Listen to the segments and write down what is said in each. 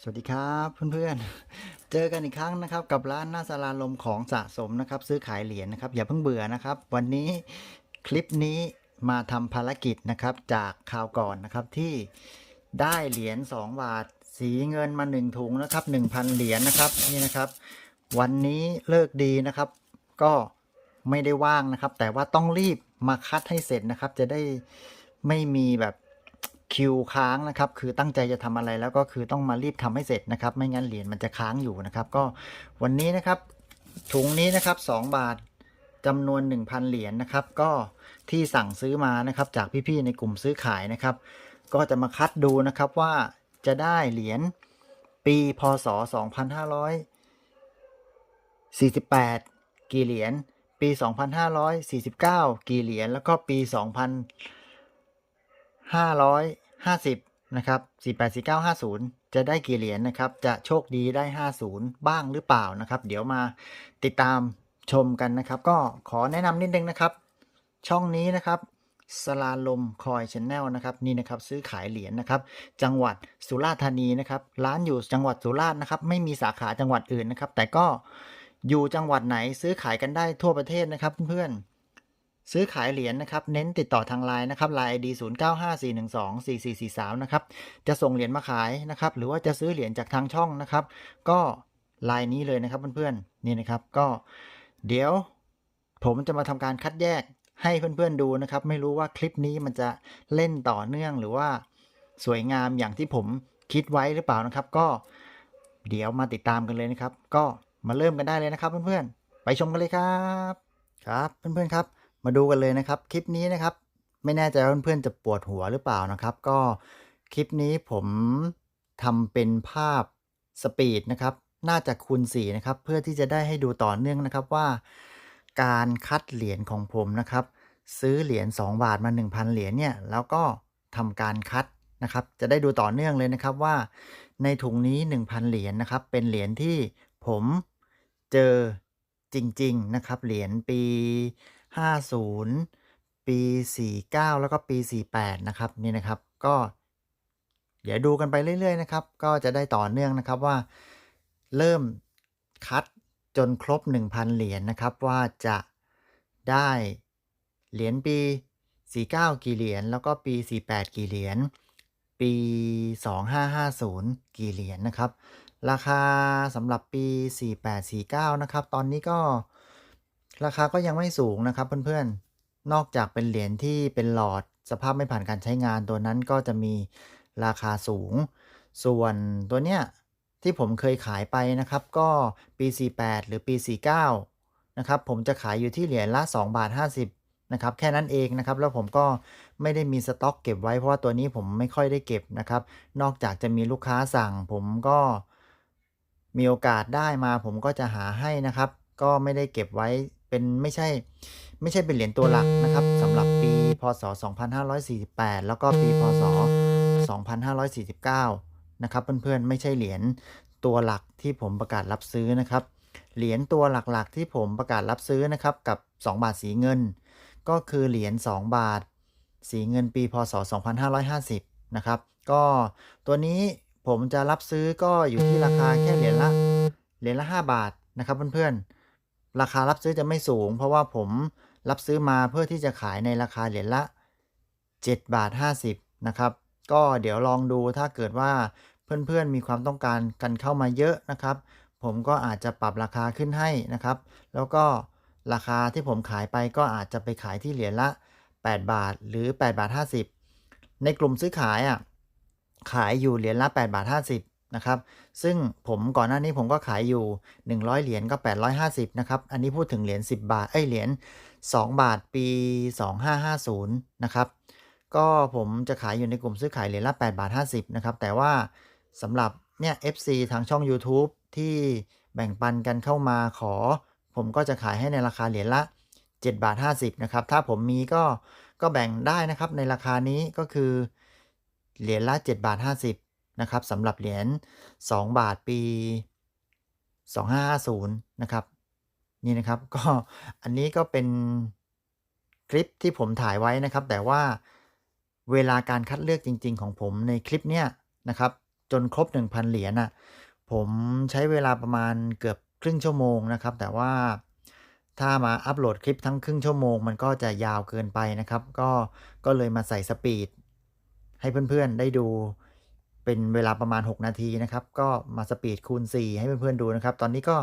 สวัสดีครับเพื่อนๆ เจอกันอีกครั้งนะครับ กับร้านหน้าสาราลมของสะสมนะครับ ซื้อขายเหรียญนะครับ อย่าเพิ่งเบื่อนะครับ วันนี้คลิปนี้มาทำภารกิจนะครับ จากคราวก่อนนะครับที่ได้เหรียญ2บาท สีเงินมา 1 ถุงนะครับ 1,000 เหรียญนะครับนี่นะครับ วันนี้เลิกดีนะครับ ก็ไม่ได้ว่างนะครับ แต่ว่าต้องรีบมาคัดให้เสร็จนะครับ จะได้ไม่มีแบบ คิวค้างนะครับ คือตั้งใจจะทำอะไรแล้วก็คือต้องมารีบทำให้เสร็จนะครับ ไม่งั้นเหรียญมันจะค้างอยู่นะครับ ก็วันนี้นะครับถุงนี้นะครับ 2 บาทจำนวน 1,000 เหรียญนะครับ ก็ที่สั่งซื้อมานะครับจากพี่ๆในกลุ่มซื้อขายนะครับ ก็จะมาคัดดูนะครับว่าจะได้เหรียญปีพศ 2548 กี่เหรียญปี 2549 กี่เหรียญแล้วก็ปี 2000 550 นะครับ 484950 จะได้กี่เหรียญนะครับ จะโชคดีได้ 50 บ้างหรือเปล่านะครับ เดี๋ยวมาติดตามชมกันนะครับ ก็ขอแนะนำนิดนึงนะครับ ช่องนี้นะครับสลาลมคอยชแนลนะครับนี่นะครับซื้อขายเหรียญนะครับ จังหวัดสุราษฎร์ธานีนะครับ ร้านอยู่จังหวัดสุราษฎร์นะครับ ไม่มีสาขาจังหวัดอื่นนะครับ แต่ก็อยู่จังหวัดไหนซื้อขายกันได้ทั่วประเทศนะครับเพื่อนๆ ซื้อขายเหรียญนะครับ เน้นติดต่อทางไลน์นะครับไลน์ ID 0 9 5 4 1 2 4 4 4 3 นะครับ จะส่งเหรียญมาขายนะครับ หรือว่าจะซื้อเหรียญจากทางช่องนะครับ ก็ไลน์นี้เลยนะครับเพื่อนๆ นี่นะครับ ก็เดี๋ยวผมจะมาทำการคัดแยกให้เพื่อนๆดูนะครับ ไม่รู้ว่าคลิปนี้มันจะเล่นต่อเนื่องหรือว่าสวยงามอย่างที่ผมคิดไว้หรือเปล่านะครับ ก็เดี๋ยวมาติดตามกันเลยนะครับ ก็มาเริ่มกันได้เลยนะครับเพื่อนๆ ไปชมกันเลยครับ ครับเพื่อนๆครับ มาดูกันเลยนะครับ คลิปนี้นะครับ ไม่แน่ใจว่าเพื่อนๆจะปวดหัวหรือเปล่านะครับ ก็คลิปนี้ผมทำเป็นภาพสปีดนะครับ น่าจะคูณ4นะครับ เพื่อที่จะได้ให้ดูต่อเนื่องนะครับว่า การคัดเหรียญของผมนะครับ ซื้อเหรียญ2 บาทมา 1,000 เหรียญเนี่ยแล้วก็ทำการคัดนะครับ จะได้ดูต่อเนื่องเลยนะครับว่าในถุงนี้ 1,000 เหรียญนะครับ เป็นเหรียญที่ผมเจอจริง ๆ นะครับ เหรียญปี 50 ปี 49 แล้วก็ปี 48 นะครับนี่นะครับก็ เดี๋ยวดูกันไปเรื่อยๆนะครับ ก็จะได้ต่อเนื่องนะครับว่า เริ่มคัดจนครบ 1,000 เหรียญนะครับว่าจะได้เหรียญปี 49 กี่เหรียญแล้วก็ปี 48 กี่เหรียญปี 2550 กี่เหรียญนะครับ ราคาสำหรับปี 4849 นะครับ ตอนนี้ก็ ราคาก็ยังไม่สูงนะครับเพื่อนๆ นอกจากเป็นเหรียญที่เป็นหลอดสภาพไม่ผ่านการใช้งานตัวนั้นก็จะมีราคาสูง ส่วนตัวเนี้ยที่ผมเคยขายไปนะครับ ก็ปี 48 หรือปี 49 นะครับ ผมจะขายอยู่ที่เหรียญละ 2 บาท 50 นะครับ แค่นั้นเองนะครับ แล้วผมก็ไม่ได้มีสต็อกเก็บไว้เพราะว่าตัวนี้ผมไม่ค่อยได้เก็บนะครับ นอกจากจะมีลูกค้าสั่ง ผมก็มีโอกาสได้มา ผมก็จะหาให้นะครับ ก็ไม่ได้เก็บไว้ เป็นไม่ใช่ไม่ใช่เป็นเหรียญตัวหลักนะครับสำหรับปีพศ 2548 แล้วก็ปีพศ 2549 นะครับเพื่อนๆไม่ใช่เหรียญตัวหลักที่ผมประกาศรับซื้อนะครับ เหรียญตัวหลักๆ ที่ผมประกาศรับซื้อนะครับกับ 2 บาทสีเงิน ก็คือเหรียญ2บาท สีเงินปีพศ 2550 นะครับ ก็ตัวนี้ผมจะรับซื้อก็อยู่ที่ราคาแค่เหรียญละเหรียญละ 5 บาทนะครับเพื่อนๆ ราคารับซื้อจะไม่สูง เพราะว่าผมรับซื้อมาเพื่อที่จะขายในราคาเหรียญละ 7 บาท 50 นะครับ ก็เดี๋ยวลองดูถ้าเกิดว่าเพื่อนๆมีความต้องการกันเข้ามาเยอะนะครับ ผมก็อาจจะปรับราคาขึ้นให้นะครับ แล้วก็ราคาที่ผมขายไปก็อาจจะไปขายที่เหรียญละ 8 บาทหรือ 8 บาท 50 ในกลุ่มซื้อขายอะขายอยู่เหรียญละ 8 บาท 50 นะครับ ซึ่งผมก่อนหน้านี้ผมก็ขายอยู่ 100 เหรียญก็ 850 นะครับ อันนี้พูดถึงเหรียญ10 บาท เอ้ย เหรียญ2บาทปี 2550 นะครับ ก็ผมจะขายอยู่ในกลุ่มซื้อขายเหรียญละ 8 บาท 50 นะครับ แต่ว่าสำหรับเนี่ย FC ทางช่อง YouTube ที่แบ่งปันกันเข้ามาขอ ผมก็จะขายให้ในราคาเหรียญละ 7 บาท 50 นะครับ ถ้าผมมีก็ก็แบ่งได้นะครับในราคานี้ก็คือเหรียญละ 7 บาท 50 นะครับสำหรับเหรียญ2 บาทปี 2550 นะครับ นี่นะครับก็อันนี้ก็เป็นคลิปที่ผมถ่ายไว้นะครับ แต่ว่าเวลาการคัดเลือกจริง ๆ ของผมในคลิปเนี้ยนะครับ จนครบ 1,000 เหรียญน่ะผมใช้เวลาประมาณเกือบครึ่งชั่วโมงนะครับ แต่ว่าถ้ามาอัปโหลดคลิปทั้งครึ่งชั่วโมง มันก็จะยาวเกินไปนะครับ ก็ก็เลยมาใส่สปีดให้เพื่อนๆได้ดู เป็นเวลาประมาณ 6 นาทีนะครับ ก็มาสปีดคูณ 4 ให้เพื่อนๆดูนะครับ ตอนนี้ก็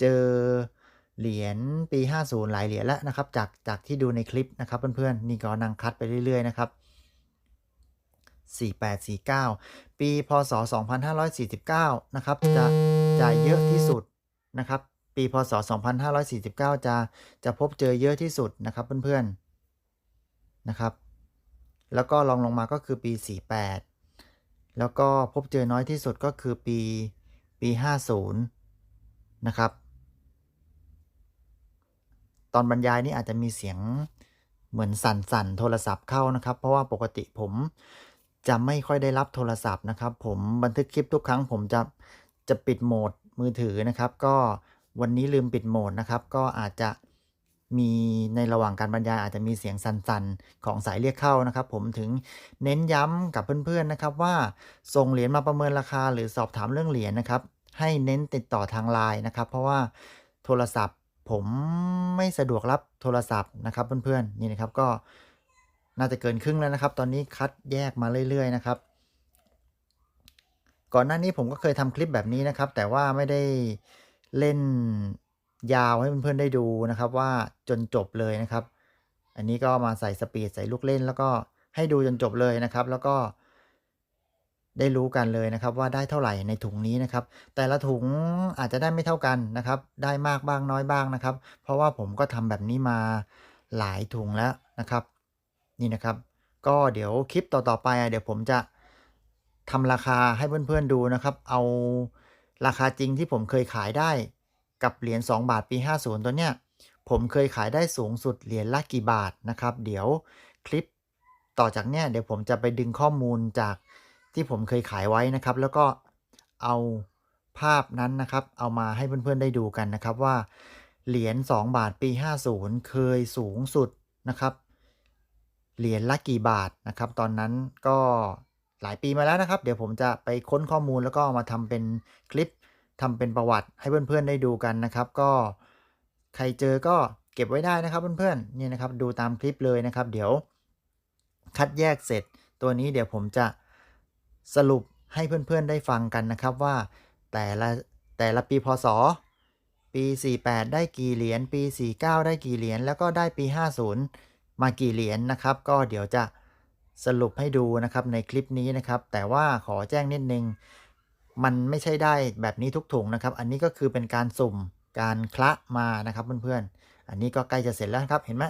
เจอเหรียญปี 50 หลายเหรียญแล้วนะครับ จากจากที่ดูในคลิปนะครับเพื่อนๆนี่ก็นั่งคัดไปเรื่อยๆนะครับ4849 ปี พศ 2549 นะครับ จะจะเยอะที่สุดนะครับ ปี พศ 2549 จะจะพบเจอเยอะที่สุดนะครับเพื่อนๆนะครับ แล้วก็รองลงมาก็คือปี 48 แล้วก็พบเจอน้อยที่สุดก็คือปีปี 50 นะครับ ตอนบรรยายนี่อาจจะมีเสียงเหมือนสั่นๆ โทรศัพท์เข้านะครับ เพราะว่าปกติผมจะไม่ค่อยได้รับโทรศัพท์นะครับ ผมบันทึกคลิปทุกครั้ง ผมจะจะปิดโหมดมือถือนะครับ ก็วันนี้ลืมปิดโหมดนะครับ ก็อาจจะ มีในระหว่างการบรรยายอาจจะมีเสียงสั่นๆ ของสายเรียกเข้านะครับ ผมถึงเน้นย้ำกับเพื่อนๆนะครับว่าส่งเหรียญมาประเมินราคาหรือสอบถามเรื่องเหรียญนะครับ ให้เน้นติดต่อทางไลน์นะครับ เพราะว่าโทรศัพท์ผมไม่สะดวกรับโทรศัพท์นะครับเพื่อนๆนี่นะครับก็น่าจะเกินครึ่งแล้วนะครับ ตอนนี้คัดแยกมาเรื่อยๆนะครับ ก่อนหน้านี้ผมก็เคยทำคลิปแบบนี้นะครับ แต่ว่าไม่ได้เล่น ยาวให้เพื่อนๆได้ดูนะครับว่าจนจบเลยนะครับ อันนี้ก็มาใส่สปีดใส่ลูกเล่น แล้วก็ให้ดูจนจบเลยนะครับ แล้วก็ได้รู้กันเลยนะครับว่าได้เท่าไหร่ในถุงนี้นะครับ แต่ละถุงอาจจะได้ไม่เท่ากันนะครับ ได้มากบ้างน้อยบ้างนะครับ เพราะว่าผมก็ทำแบบนี้มาหลายถุงแล้วนะครับ นี่นะครับ ก็เดี๋ยวคลิปต่อๆไปเดี๋ยวผมจะทำราคาให้เพื่อนๆดูนะครับ เอาราคาจริงที่ผมเคยขายได้ กับเหรียญ2บาทปี 50 ตัวเนี้ยผมเคยขายได้สูงสุดเหรียญละกี่บาทนะครับ เดี๋ยวคลิปต่อจากเนี้ยเดี๋ยวผมจะไปดึงข้อมูลจากที่ผมเคยขายไว้นะครับ แล้วก็เอาภาพนั้นนะครับ เอามาให้เพื่อนๆได้ดูกันนะครับว่าเหรียญ2บาทปี 50 เคยสูงสุดนะครับเหรียญละกี่บาทนะครับ ตอนนั้นก็หลายปีมาแล้วนะครับ เดี๋ยวผมจะไปค้นข้อมูลแล้วก็เอามาทำเป็นคลิป ทำเป็นประวัติให้เพื่อนๆได้ดูกันนะครับ ก็ใครเจอก็เก็บไว้ได้นะครับเพื่อนๆนี่นะครับดูตามคลิปเลยนะครับ เดี๋ยวคัดแยกเสร็จ ตัวนี้เดี๋ยวผมจะสรุปให้เพื่อนๆได้ฟังกันนะครับว่าแต่ละแต่ละปีพศ ปี 48 ได้กี่เหรียญปี 49 ได้กี่เหรียญแล้วก็ได้ปี 50 มากี่เหรียญนะครับ ก็เดี๋ยวจะสรุปให้ดูนะครับในคลิปนี้นะครับ แต่ว่าขอแจ้งนิดนึง มันไม่ใช่ได้แบบนี้ทุกถุงนะครับ อันนี้ก็คือเป็นการสุ่มการคละมานะครับเพื่อนๆ อันนี้ก็ใกล้จะเสร็จแล้วครับเห็นไหม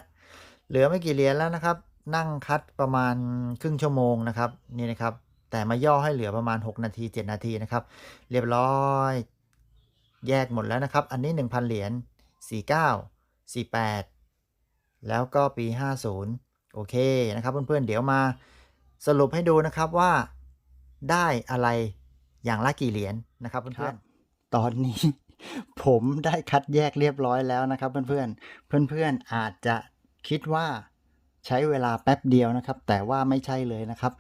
เหลือไม่กี่เหรียญแล้วนะครับ นั่งคัดประมาณครึ่งชั่วโมงนะครับนี่นะครับ แต่มาย่อให้เหลือประมาณ 6 นาที 7 นาทีนะครับ เรียบร้อยแยกหมดแล้วนะครับ อันนี้ 1,000 เหรียญ49 48 แล้วก็ปี 50 โอเคนะครับเพื่อนๆเดี๋ยวมาสรุปให้ดูนะครับว่าได้อะไร อย่างละกี่เหรียญนะครับเพื่อนๆตอนนี้ ผมได้คัดแยกเรียบร้อยแล้วนะครับเพื่อนๆเพื่อนๆอาจจะคิดว่าใช้เวลาแป๊บเดียวนะครับ แต่ว่าไม่ใช่เลยนะครับ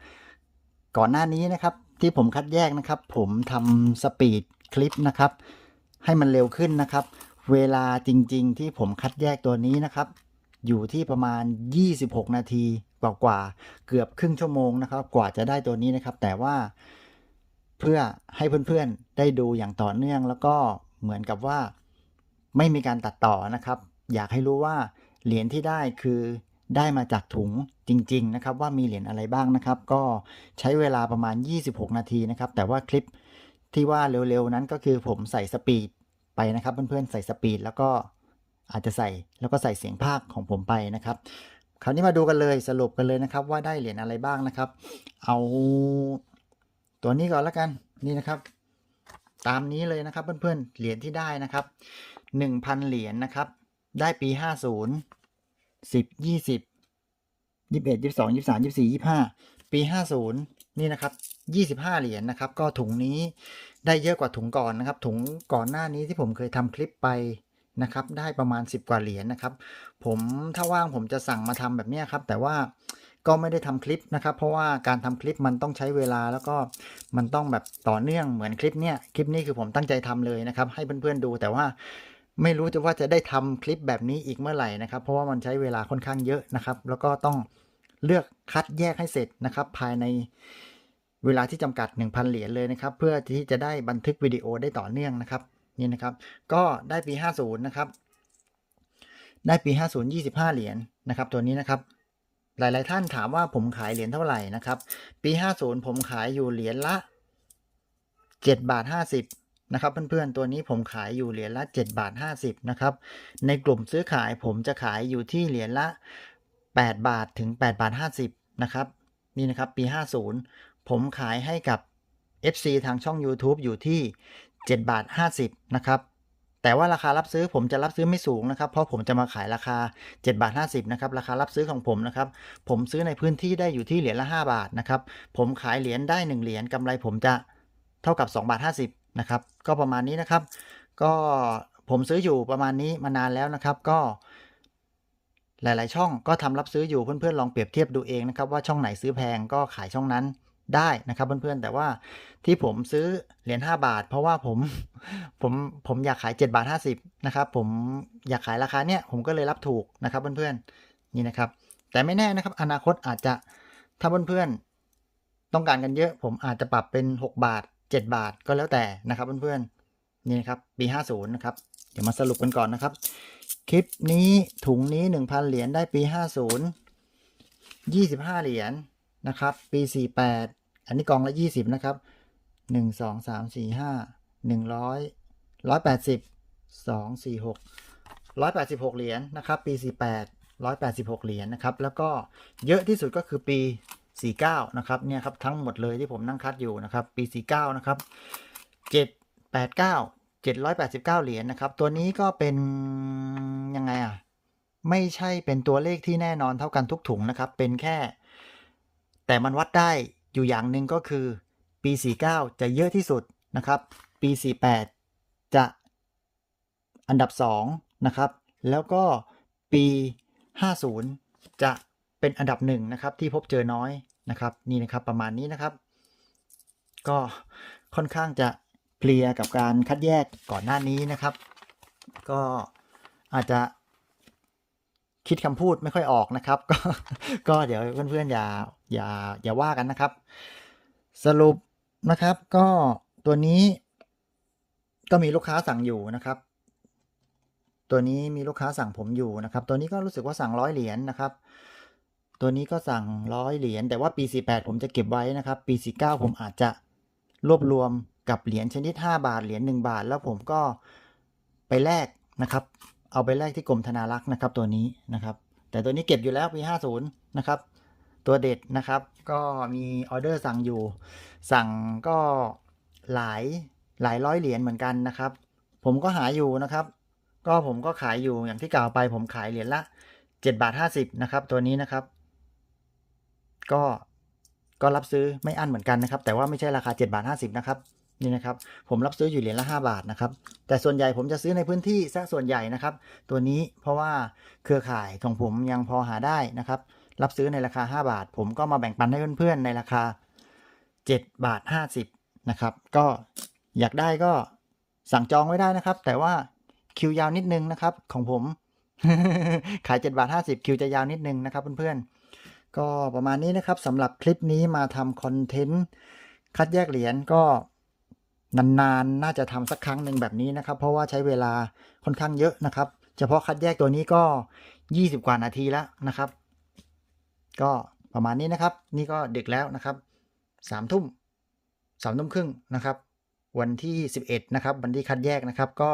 ก่อนหน้านี้นะครับที่ผมคัดแยกนะครับ ผมทำสปีดคลิปนะครับ ให้มันเร็วขึ้นนะครับ เวลาจริง ๆ ที่ผมคัดแยกตัวนี้นะครับ อยู่ที่ประมาณ 26 นาทีกว่าๆเกือบครึ่งชั่วโมงนะครับ กว่าจะได้ตัวนี้นะครับ แต่ว่า เพื่อให้เพื่อนๆได้ดูอย่างต่อเนื่องแล้วก็เหมือนกับว่าไม่มีการตัดต่อนะครับ อยากให้รู้ว่าเหรียญที่ได้คือได้มาจากถุงจริง ๆ นะครับ ว่ามีเหรียญอะไรบ้างนะครับ ก็ใช้เวลาประมาณ 26 นาทีนะครับ แต่ว่าคลิปที่ว่าเร็วๆนั้นก็คือผมใส่สปีดไปนะครับ เพื่อนๆใส่สปีดแล้วก็อาจจะใส่แล้วก็ใส่เสียงภาคของผมไปนะครับ คราวนี้มาดูกันเลยสรุปกันเลยนะครับ ว่าได้เหรียญอะไรบ้างนะครับ เอา ตัวนี้ก่อนแล้วกันนี่นะครับ ตามนี้เลยนะครับ เพื่อนๆเหรียญที่ได้นะครับ 1,000 เหรียญนะครับ ได้ปี 50 10 20 21 22 23 24 25 ปี 50 นี่นะครับ 25 เหรียญนะครับ ก็ถุงนี้ได้เยอะกว่าถุงก่อนนะครับ ถุงก่อนหน้านี้ที่ผมเคยทำคลิปไปนะครับ ได้ประมาณ 10 กว่าเหรียญนะครับ ผมถ้าว่างผมจะสั่งมาทำแบบนี้ครับ แต่ว่า ก็ไม่ได้ทำคลิปนะครับ เพราะว่าการทำคลิปมันต้องใช้เวลาแล้วก็มันต้องแบบต่อเนื่องเหมือนคลิปเนี้ยคลิปนี้คือผมตั้งใจทำเลยนะครับ ให้เพื่อนๆดูแต่ว่าไม่รู้จะว่าจะได้ทำคลิปแบบนี้อีกเมื่อไหร่นะครับ เพราะว่ามันใช้เวลาค่อนข้างเยอะนะครับ แล้วก็ต้องเลือกคัดแยกให้เสร็จนะครับ ภายในเวลาที่จำกัด 1,000 เหรียญเลยนะครับ เพื่อที่จะได้บันทึกวิดีโอได้ต่อเนื่องนะครับนี่นะครับ ก็ได้ปี 50 นะครับ ได้ปี 50 25 เหรียญนะครับ ตัวนี้นะครับ หลาย ๆ ท่านถามว่าผมขายเหรียญเท่าไหร่นะครับ ปี 50 ผมขายอยู่เหรียญละ 7 บาท 50 นะครับ เพื่อน ๆ ตัวนี้ผมขายอยู่เหรียญละ 7 บาท 50 นะครับ ในกลุ่มซื้อขายผมจะขายอยู่ที่เหรียญละ 8 บาทถึง 8 บาท 50 นะครับ นี่นะครับปี 50 ผมขายให้กับ FC ทางช่อง YouTube อยู่ที่ 7 บาท 50 นะครับ แต่ว่าราคารับซื้อผมจะรับซื้อไม่สูงนะครับ เพราะผมจะมาขายราคา7บาท50นะครับราคารับซื้อของผมนะครับ ผมซื้อในพื้นที่ได้อยู่ที่เหรียญละ 5 บาทนะครับ ผมขายเหรียญได้ 1 เหรียญกำไรผมจะเท่ากับ2บาท50นะครับก็ประมาณนี้นะครับ ก็ผมซื้ออยู่ประมาณนี้มานานแล้วนะครับ ก็ หลาย ๆ ช่องก็ทำรับซื้ออยู่เพื่อน ๆ ลองเปรียบเทียบดูเองนะครับ ว่าช่องไหนซื้อแพงก็ขายช่องนั้น ได้นะครับเพื่อนๆ แต่ว่าที่ผมซื้อเหรียญ5บาท เพราะว่าผมผมผมอยากขาย 7 บาท 50นะครับผมอยากขายราคาเนี้ยผมก็เลยรับถูกนะครับเพื่อนๆนี่นะครับ แต่ไม่แน่นะครับอนาคตอาจจะถ้าเพื่อนๆต้องการกันเยอะ ผมอาจจะปรับเป็น 6 บาท 7 บาทก็แล้วแต่นะครับเพื่อนๆนี่นะครับปี 50นะครับเดี๋ยวมาสรุปกันก่อนนะครับ คลิปนี้ถุงนี้ 1,000 เหรียญได้ปี 50 25 เหรียญนะครับ ปี 48 อันนี้กองละ 20 นะครับ 1 2 3 4 5 100 180 2 4 6 186 เหรียญนะครับ ปี 48 186 เหรียญนะครับ แล้วก็เยอะที่สุดก็คือปี 49 นะครับ เนี่ยครับ ทั้งหมดเลยที่ผมนั่งคัดอยู่นะครับ ปี 49 นะครับ 789 789 เหรียญนะครับ ตัวนี้ก็เป็นยังไงอะ ไม่ใช่เป็นตัวเลขที่แน่นอนเท่ากันทุกถุงนะครับ เป็นแค่ แต่มันวัดได้ อยู่อย่างหนึ่งก็คือปี 49 จะเยอะที่สุดนะครับ ปี 48 จะอันดับ 2 นะครับ แล้วก็ปี 50 จะเป็นอันดับหนึ่งนะครับที่พบเจอน้อยนะครับนี่นะครับประมาณนี้นะครับ ก็ค่อนข้างจะเคลียร์กับการคัดแยกก่อนหน้านี้นะครับ ก็อาจจะ คิดคำพูดไม่ค่อยออกนะครับ ก็ก็เดี๋ยวเพื่อนๆอย่าอย่าอย่าว่ากันนะครับ สรุปนะครับ ก็ตัวนี้ก็มีลูกค้าสั่งอยู่นะครับ ตัวนี้มีลูกค้าสั่งผมอยู่นะครับ ตัวนี้ก็รู้สึกว่าสั่งร้อยเหรียญนะครับ ตัวนี้ก็สั่งร้อยเหรียญแต่ว่าปี 48 ผมจะเก็บไว้นะครับ ปี 49 ผมอาจจะรวบรวมกับเหรียญชนิด 5 บาทเหรียญ1บาท แล้วผมก็ไปแลกนะครับ เอาไปแลกที่กรมธนารักษ์นะครับตัวนี้นะครับ แต่ตัวนี้เก็บอยู่แล้วปี50นะครับ ตัวเด็ดนะครับ ก็มีออเดอร์สั่งอยู่ สั่งก็หลายหลายร้อยเหรียญเหมือนกันนะครับ ผมก็หาอยู่นะครับ ก็ผมก็ขายอยู่อย่างที่กล่าวไป ผมขายเหรียญละ7บาท50นะครับ ตัวนี้นะครับ ก็ก็รับซื้อไม่อั้นเหมือนกันนะครับ แต่ว่าไม่ใช่ราคา7บาท50นะครับ นี่นะครับผมรับซื้ออยู่เหรียญละ 5 บาทนะครับแต่ส่วนใหญ่ผมจะซื้อในพื้นที่ซะส่วนใหญ่นะครับ ตัวนี้เพราะว่าเครือข่ายของผมยังพอหาได้นะครับรับซื้อในราคา 5 บาท ผมก็มาแบ่งปันให้เพื่อนๆในราคา 7 บาท 50นะครับก็อยากได้ก็สั่งจองไว้ได้นะครับ แต่ว่าคิวยาวนิดนึงนะครับของผม ขาย 7 บาท 50 คิวจะยาวนิดนึงนะครับเพื่อนๆก็ประมาณนี้นะครับสำหรับคลิปนี้มาทำคอนเทนต์คัดแยกเหรียญก็ นานๆนน่าจะทำสักครั้งหนึ่งแบบนี้นะครับ เพราะว่าใช้เวลาค่อนข้างเยอะนะครับ เฉพาะคัดแยกตัวนี้ก็ 20 กว่านาทีแล้วนะครับ ก็ประมาณนี้นะครับ นี่ก็ดึกแล้วนะครับสามทุ่มสามทุ่มครึ่งนะครับ วันที่ 11 นะครับ วันที่คัดแยกนะครับ ก็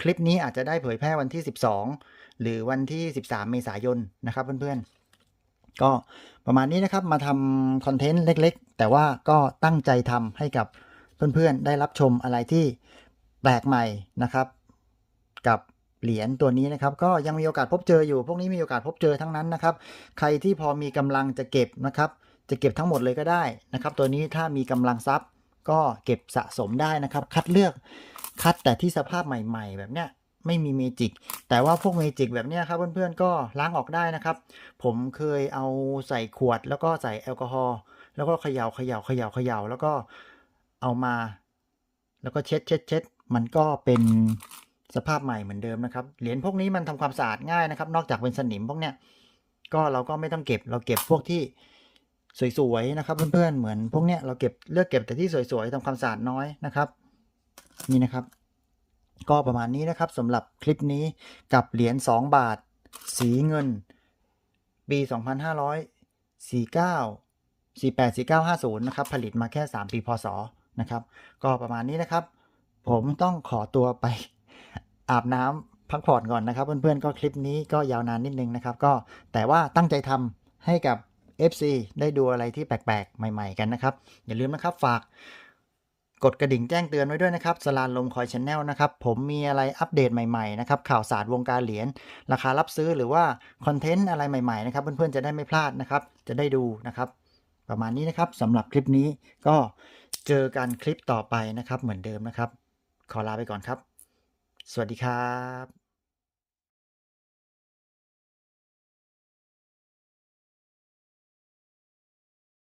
คลิปนี้อาจจะได้เผยแพร่วันที่ 12 หรือวันที่ 13 เมษายนนะครับเพื่อนๆ ก็ประมาณนี้นะครับมาทำคอนเทนต์เล็ก ๆ แต่ว่าก็ตั้งใจทำให้กับ เพื่อนๆ ได้รับชมอะไรที่แปลกใหม่นะครับ กับเหรียญตัวนี้นะครับ ก็ยังมีโอกาสพบเจออยู่ พวกนี้มีโอกาสพบเจอทั้งนั้นนะครับ ใครที่พอมีกำลังจะเก็บนะครับ จะเก็บทั้งหมดเลยก็ได้นะครับ ตัวนี้ถ้ามีกำลังทรัพย์ก็เก็บสะสมได้นะครับ คัดเลือกคัดแต่ที่สภาพใหม่ ๆ แบบเนี้ยไม่มีเมจิก แต่ว่าพวกเมจิกแบบเนี้ยครับเพื่อนๆก็ล้างออกได้นะครับ ผมเคยเอาใส่ขวดแล้วก็ใส่แอลกอฮอล์แล้วก็เขย่าเขย่าเขย่าเขย่าแล้วก็ เอามา แล้วก็เช็ดเช็ดเช็ดมันก็เป็นสภาพใหม่เหมือนเดิมนะครับ เหรียญพวกนี้มันทำความสะอาดง่ายนะครับ นอกจากเป็นสนิมพวกเนี้ย ก็เราก็ไม่ต้องเก็บ เราเก็บพวกที่สวยๆนะครับ เพื่อนๆ เหมือนพวกเนี้ยเราเก็บเลือกเก็บแต่ที่สวยๆทำความสะอาดน้อยนะครับ นี่นะครับ ก็ประมาณนี้นะครับสำหรับคลิปนี้กับเหรียญ2 บาท สีเงิน ปี 2549 48 4950 นะครับ ผลิตมาแค่ 3 ปีพศ นะครับ ก็ประมาณนี้นะครับ ผมต้องขอตัวไปอาบน้ำพักผ่อนก่อนนะครับ เพื่อนๆก็คลิปนี้ก็ยาวนานนิดนึงนะครับ ก็แต่ว่าตั้งใจทำให้กับ FC ได้ดูอะไรที่แปลกๆ ใหม่ๆ กันนะครับ อย่าลืมนะครับฝากกดกระดิ่งแจ้งเตือนไว้ด้วยนะครับ สลานลมคอยชแนลนะครับ ผมมีอะไรอัปเดตใหม่ๆ นะครับ ข่าวสารวงการเหรียญ ราคารับซื้อหรือว่าคอนเทนต์อะไรใหม่ๆ นะครับ เพื่อนๆ จะได้ไม่พลาดนะครับ จะได้ดูนะครับ ประมาณนี้นะครับสำหรับคลิปนี้ก็ เจอกันคลิปต่อไปนะครับเหมือนเดิมนะครับ ขอลาไปก่อนครับ สวัสดีครับ